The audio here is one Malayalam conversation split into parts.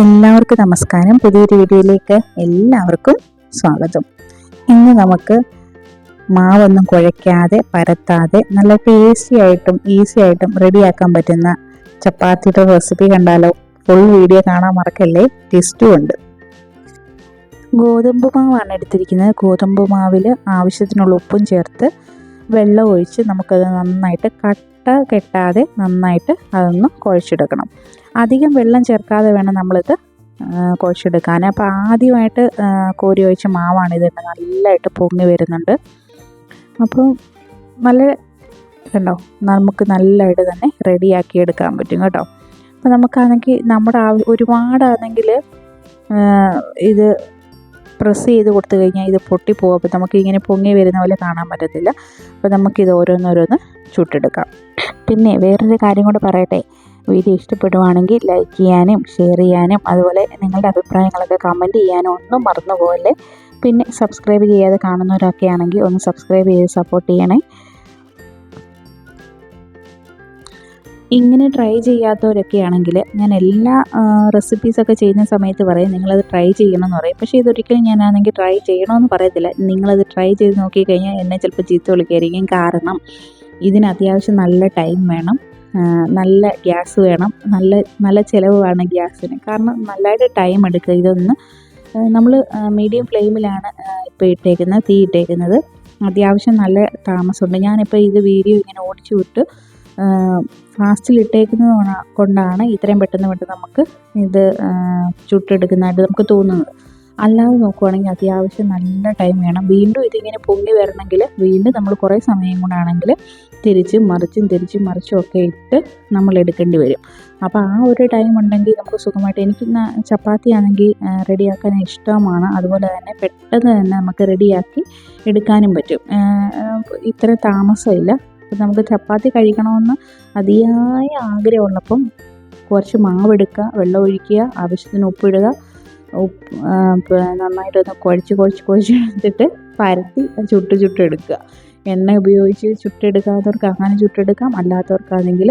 എല്ലാവർക്കും നമസ്കാരം. പുതിയൊരു വീഡിയോയിലേക്ക് എല്ലാവർക്കും സ്വാഗതം. ഇന്ന് നമുക്ക് മാവൊന്നും കുഴയ്ക്കാതെ പരത്താതെ നല്ല ടേസ്റ്റി ആയിട്ടും ഈസി ആയിട്ടും റെഡിയാക്കാൻ പറ്റുന്ന ചപ്പാത്തിയുടെ റെസിപ്പി കണ്ടാലോ? ഫുൾ വീഡിയോ കാണാൻ മറക്കല്ലേ? ടെസ്റ്റും ഉണ്ട്. ഗോതമ്പ് മാവാണ് എടുത്തിരിക്കുന്നത്. ഗോതമ്പ് മാവിൽ ആവശ്യത്തിനുള്ള ഉപ്പും ചേർത്ത് വെള്ളം ഒഴിച്ച് നമുക്കത് നന്നായിട്ട് കട്ട കെട്ടാതെ നന്നായിട്ട് അതൊന്ന് കുഴച്ചെടുക്കണം. അധികം വെള്ളം ചേർക്കാതെ വേണം നമ്മളിത് കുഴച്ചെടുക്കാൻ. അപ്പോൾ ആദ്യമായിട്ട് കോരി ഒഴിച്ച മാവാണ് ഇത് നല്ലതായിട്ട് പൊങ്ങി വരുന്നുണ്ട്. അപ്പോൾ നല്ല കണ്ടോ? നമുക്ക് നല്ലതായിട്ട് തന്നെ റെഡിയാക്കി എടുക്കാൻ പറ്റും കേട്ടോ. അപ്പോൾ നമുക്കാണെങ്കിൽ നമ്മുടെ ഒരുപാടാണെങ്കിൽ ഇത് പ്രസ് ചെയ്ത് കൊടുത്തു കഴിഞ്ഞാൽ ഇത് പൊട്ടിപ്പോകും അപ്പോൾ നമുക്ക് ഇങ്ങനെ പൊങ്ങി വരുന്ന പോലെ കാണാൻ പറ്റത്തില്ല. അപ്പോൾ നമുക്കിത് ഓരോന്നോരോന്ന് ചുട്ടെടുക്കാം. പിന്നെ വേറൊരു കാര്യം കൂടെ പറയട്ടെ. വീഡിയോ ഇഷ്ടപ്പെടുവാണെങ്കിൽ ലൈക്ക് ചെയ്യാനും ഷെയർ ചെയ്യാനും അതുപോലെ നിങ്ങളുടെ അഭിപ്രായങ്ങളൊക്കെ കമന്റ് ചെയ്യാനും ഒന്നും മറന്നു പിന്നെ സബ്സ്ക്രൈബ് ചെയ്യാതെ കാണുന്നവരൊക്കെ ആണെങ്കിൽ ഒന്ന് സബ്സ്ക്രൈബ് ചെയ്ത് സപ്പോർട്ട് ചെയ്യണേ. ഇങ്ങനെ ട്രൈ ചെയ്യാത്തവരൊക്കെ ആണെങ്കിൽ ഞാൻ എല്ലാ റെസിപ്പീസൊക്കെ ചെയ്യുന്ന സമയത്ത് പറയും നിങ്ങളത് ട്രൈ ചെയ്യണമെന്ന് പറയും. പക്ഷേ ഇതൊരിക്കലും ഞാനാണെങ്കിൽ ട്രൈ ചെയ്യണമെന്ന് പറയത്തില്ല. നിങ്ങളത് ട്രൈ ചെയ്ത് നോക്കിക്കഴിഞ്ഞാൽ എന്നെ ചിലപ്പോൾ ചീത്ത വിളിക്കായിരിക്കും. കാരണം ഇതിന് അത്യാവശ്യം നല്ല ടൈം വേണം. നല്ല ഗ്യാസ് വേണം. നല്ല നല്ല ചിലവ് വേണം ഗ്യാസിന്. കാരണം നല്ലതായിട്ട് ടൈം എടുക്കുക. ഇതൊന്ന് നമ്മൾ മീഡിയം ഫ്ലെയിമിലാണ് ഇപ്പോൾ ഇട്ടേക്കുന്നത് തീ ഇട്ടേക്കുന്നത്. അത്യാവശ്യം നല്ല താമസമുണ്ട്. ഞാനിപ്പോൾ ഇത് വീഡിയോ ഇങ്ങനെ ഓടിച്ചു വിട്ട് ഫാസ്റ്റിൽ ഇട്ടേക്കുന്നത് കൊണ്ടാ- കൊണ്ടാണ് ഇത്രയും പെട്ടെന്ന് പെട്ടെന്ന് നമുക്ക് ഇത് ചുട്ടെടുക്കുന്നതായിട്ട് നമുക്ക് തോന്നുന്നത്. അല്ലാതെ നോക്കുവാണെങ്കിൽ അത്യാവശ്യം നല്ല ടൈം വേണം. വീണ്ടും ഇതിങ്ങനെ പൊങ്ങി വരണമെങ്കിൽ വീണ്ടും നമ്മൾ കുറേ സമയം കൊണ്ടാണെങ്കിൽ തിരിച്ചും മറിച്ചും തിരിച്ചും മറിച്ചും ഒക്കെ ഇട്ട് നമ്മൾ എടുക്കേണ്ടി വരും. അപ്പോൾ ആ ഒരു ടൈം ഉണ്ടെങ്കിൽ നമുക്ക് സുഖമായിട്ട് എനിക്ക് ചപ്പാത്തി ആണെങ്കിൽ റെഡിയാക്കാൻ ഇഷ്ടമാണ്. അതുപോലെ തന്നെ പെട്ടെന്ന് തന്നെ നമുക്ക് റെഡിയാക്കി എടുക്കാനും പറ്റും. ഇത്ര താമസമില്ല. അപ്പം നമുക്ക് ചപ്പാത്തി കഴിക്കണമെന്ന് അതിയായ ആഗ്രഹമുള്ളപ്പം കുറച്ച് മാവ് എടുക്കുക വെള്ളം ഒഴിക്കുക ആവശ്യത്തിന് ഉപ്പിടുക നന്നായിട്ടൊന്ന് കുഴച്ച് കുഴച്ച് കുഴച്ച് എടുത്തിട്ട് പരത്തി ചുട്ട് ചുട്ടെടുക്കുക എണ്ണ ഉപയോഗിച്ച് ചുട്ടെടുക്കാത്തവർക്ക് അങ്ങനെ ചുട്ടെടുക്കാം. അല്ലാത്തവർക്കാണെങ്കിൽ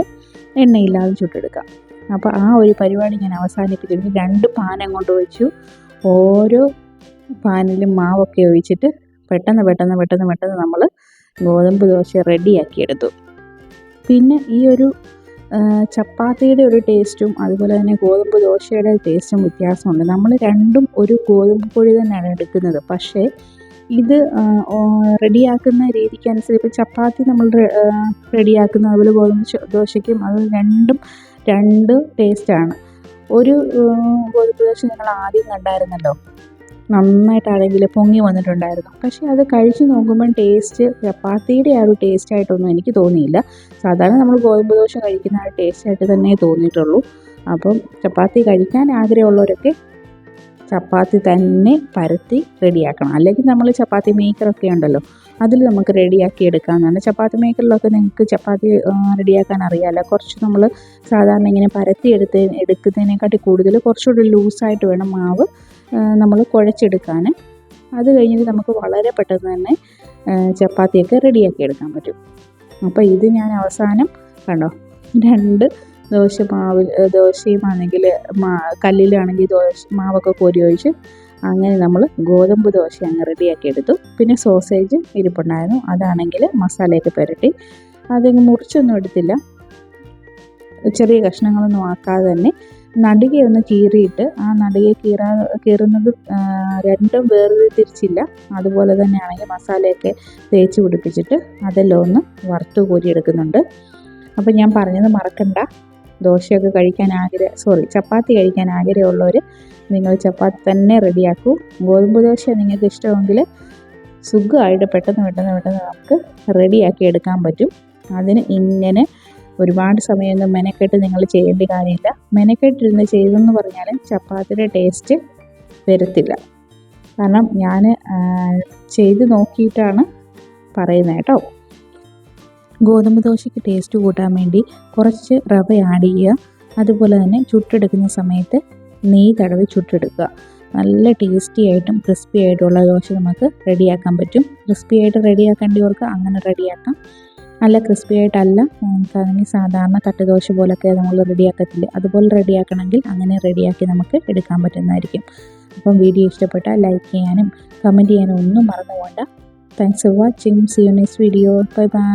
എണ്ണയില്ലാതെ ചുട്ടെടുക്കാം. അപ്പോൾ ആ ഒരു പരിപാടി ഞാൻ അവസാനിപ്പിച്ചിരുന്നു രണ്ട് പാൻ അങ്ങോട്ട് വെച്ചു. ഓരോ പാനിലും മാവൊക്കെ ഒഴിച്ചിട്ട് പെട്ടെന്ന് പെട്ടെന്ന് പെട്ടെന്ന് പെട്ടെന്ന് നമ്മൾ ഗോതമ്പ് ദോശ റെഡിയാക്കിയെടുത്തു പിന്നെ ഈ ഒരു ചപ്പാത്തിയുടെ ഒരു ടേസ്റ്റും അതുപോലെ തന്നെ ഗോതമ്പ് ദോശയുടെ ടേസ്റ്റും വ്യത്യാസമുണ്ട്. നമ്മൾ രണ്ടും ഒരു ഗോതമ്പ് പൊടി തന്നെയാണ് എടുക്കുന്നത്. പക്ഷേ ഇത് റെഡിയാക്കുന്ന രീതിക്ക് അനുസരിച്ച് ഇപ്പോൾ ചപ്പാത്തി നമ്മൾ റെഡിയാക്കുന്ന അതുപോലെ ഗോതമ്പ് ദോശയ്ക്കും അത് രണ്ടും രണ്ട് ടേസ്റ്റാണ്. ഒരു ഗോതമ്പ് ദോശ നിങ്ങൾ ആദ്യം കണ്ടായിരുന്നല്ലോ? നന്നായിട്ടാണെങ്കിൽ പൊങ്ങി വന്നിട്ടുണ്ടായിരുന്നു. പക്ഷേ അത് കഴിച്ച് നോക്കുമ്പോൾ ടേസ്റ്റ് ചപ്പാത്തിയുടെ ആ ഒരു ടേസ്റ്റ് ആയിട്ടൊന്നും എനിക്ക് തോന്നിയില്ല. സാധാരണ നമ്മൾ ഗോതമ്പ് ദോശ കഴിക്കുന്ന ആ ടേസ്റ്റ് ആയിട്ട് തന്നെ തോന്നിയിട്ടുള്ളൂ. അപ്പം ചപ്പാത്തി കഴിക്കാൻ ആഗ്രഹമുള്ളവരൊക്കെ ചപ്പാത്തി തന്നെ പരത്തി റെഡിയാക്കണം അല്ലെങ്കിൽ നമ്മൾ ചപ്പാത്തി മേക്കറൊക്കെ ഉണ്ടല്ലോ അതിൽ നമുക്ക് റെഡിയാക്കി എടുക്കാമെന്നാണ് ചപ്പാത്തി മേക്കറിലൊക്കെ നിങ്ങൾക്ക് ചപ്പാത്തി റെഡിയാക്കാൻ അറിയാമല്ലോ കുറച്ച് നമ്മൾ സാധാരണ ഇങ്ങനെ പരത്തി എടുത്ത് എടുക്കുന്നതിനെക്കാട്ടി കൂടുതൽ കുറച്ചുകൂടി ലൂസായിട്ട് വേണം മാവ് നമ്മൾ കുഴച്ചെടുക്കാൻ അത് കഴിഞ്ഞിട്ട് നമുക്ക് വളരെ പെട്ടെന്ന് തന്നെ ചപ്പാത്തിയൊക്കെ റെഡിയാക്കി എടുക്കാൻ പറ്റും. അപ്പോൾ ഇത് ഞാൻ അവസാനം കണ്ടോ രണ്ട് ദോശ മാവിൽ ദോശയും ആണെങ്കിൽ മാ കല്ലിലാണെങ്കിൽ ദോശ മാവൊക്കെ കോരി ഒഴിച്ച് അങ്ങനെ നമ്മൾ ഗോതമ്പ് ദോശ അങ്ങ് റെഡിയാക്കി എടുത്തു. പിന്നെ സോസേജ് ഇരിപ്പുണ്ടായിരുന്നു. അതാണെങ്കിൽ മസാലയൊക്കെ പുരട്ടി. അതങ്ങ് മുറിച്ചൊന്നും എടുത്തില്ല. ചെറിയ കഷ്ണങ്ങളൊന്നും ആക്കാതെ തന്നെ നടുകെ ഒന്ന് കീറിയിട്ട് ആ നടുകെ കീറാ കീറുന്നത് രണ്ടും വേർതിരിച്ചില്ല. അതുപോലെ തന്നെയാണെങ്കിൽ മസാലയൊക്കെ തേച്ച് പിടിപ്പിച്ചിട്ട് അതെല്ലാം ഒന്ന് വറുത്ത് കോരിയെടുക്കുന്നുണ്ട്. അപ്പം ഞാൻ പറഞ്ഞത് മറക്കണ്ട. ദോശയൊക്കെ കഴിക്കാൻ ആഗ്രഹം സോറി ചപ്പാത്തി കഴിക്കാൻ ആഗ്രഹമുള്ളവർ നിങ്ങൾ ചപ്പാത്തി തന്നെ റെഡിയാക്കൂ. ഗോതമ്പ് ദോശ നിങ്ങൾക്ക് ഇഷ്ടമെങ്കിൽ സുഖമായിട്ട് പെട്ടെന്ന് പെട്ടെന്ന് പെട്ടെന്ന് നമുക്ക് റെഡിയാക്കി എടുക്കാൻ പറ്റും. അതിന് ഇങ്ങനെ ഒരുപാട് സമയമൊന്നും മെനക്കെട്ട് നിങ്ങൾ ചെയ്യേണ്ട കാര്യമില്ല. മെനക്കെട്ടിരുന്ന് ചെയ്തെന്ന് പറഞ്ഞാൽ ചപ്പാത്തിയുടെ ടേസ്റ്റ് വരത്തില്ല. കാരണം ഞാൻ ചെയ്ത് നോക്കിയിട്ടാണ് പറയുന്നത് കേട്ടോ. ഗോതമ്പ് ദോശയ്ക്ക് ടേസ്റ്റ് കൂട്ടാൻ വേണ്ടി കുറച്ച് റവ ആഡ് ചെയ്യുക. അതുപോലെ തന്നെ ചുട്ടെടുക്കുന്ന സമയത്ത് നെയ്യ് തടവി ചുട്ടെടുക്കുക. നല്ല ടേസ്റ്റി ആയിട്ടും ക്രിസ്പി ആയിട്ടുള്ള ദോശ നമുക്ക് റെഡിയാക്കാൻ പറ്റും. ക്രിസ്പി ആയിട്ട് റെഡിയാക്കേണ്ടവർക്ക് അങ്ങനെ റെഡിയാക്കാം നല്ല ക്രിസ്പി ആയിട്ടല്ല. ഈ സാധാരണ തട്ടുദോശ പോലൊക്കെ നമ്മൾ റെഡിയാക്കത്തില്ലേ? അതുപോലെ റെഡിയാക്കണമെങ്കിൽ അങ്ങനെ റെഡിയാക്കി നമുക്ക് എടുക്കാൻ പറ്റുന്നതായിരിക്കും. അപ്പം വീഡിയോ ഇഷ്ടപ്പെട്ടാൽ ലൈക്ക് ചെയ്യാനും കമന്റ് ചെയ്യാനും ഒന്നും മറന്നു പോകണ്ട thanks for watching see you next video bye bye